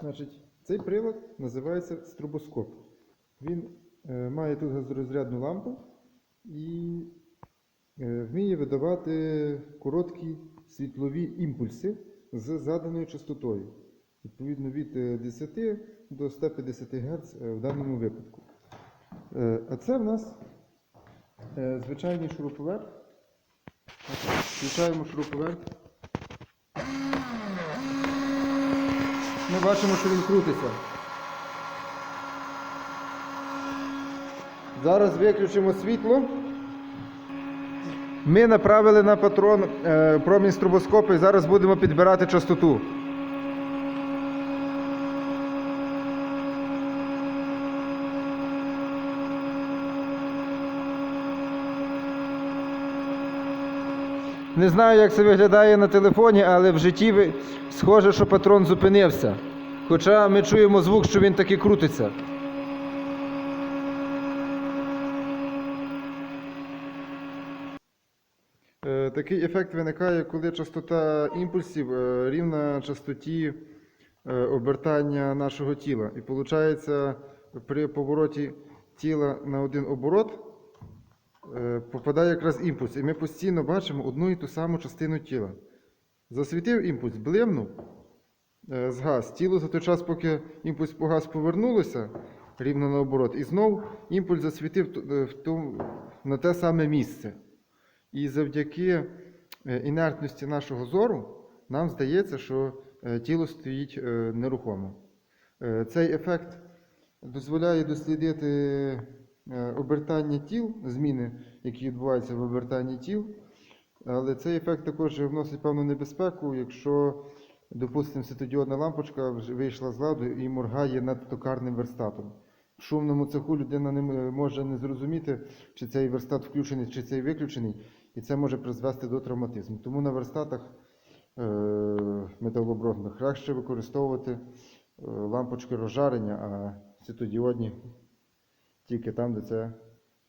Значить, цей прилад називається стробоскоп. Він е, має тут газорозрядну лампу і е, вміє видавати короткі світлові імпульси з заданою частотою. Відповідно від е, 10 до 150 Гц е, в даному випадку. Е, А це в нас е, звичайний шуруповерт. Включаємо шуруповерт. Ми бачимо, що він крутиться. Зараз виключимо світло. Ми направили на патрон е, промінь стробоскопа і зараз будемо підбирати частоту. Не знаю, як це виглядає на телефоні, але в житті схоже, що патрон зупинився. Хоча ми чуємо звук, що він таки крутиться. Е, Такий ефект виникає, коли частота імпульсів е, рівна частоті е, обертання нашого тіла. І виходить, при повороті тіла на один оборот попадає якраз імпульс. І ми постійно бачимо одну і ту саму частину тіла. Засвітив імпульс, блимнув, е, згас. Тіло за той час, поки імпульс погас, повернулося рівно наоборот, і знов імпульс засвітив е, в ту- на те саме місце. І завдяки е, інертності нашого зору нам здається, що е, тіло стоїть е, нерухомо. Е, Цей ефект дозволяє дослідити е, обертання тіл, зміни, які відбуваються в обертанні тіл. Але цей ефект також вносить певну небезпеку, якщо, допустимо, світодіодна лампочка вийшла з ладу і моргає над токарним верстатом. В шумному цеху людина не може не зрозуміти, чи цей верстат включений, чи цей виключений, і це може призвести до травматизму. Тому на верстатах е, краще використовувати е, лампочки розжарення, а світодіодні тільки там, де це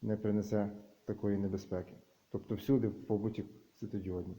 не принесе такої небезпеки. Тобто всюди в побуті світодіодні.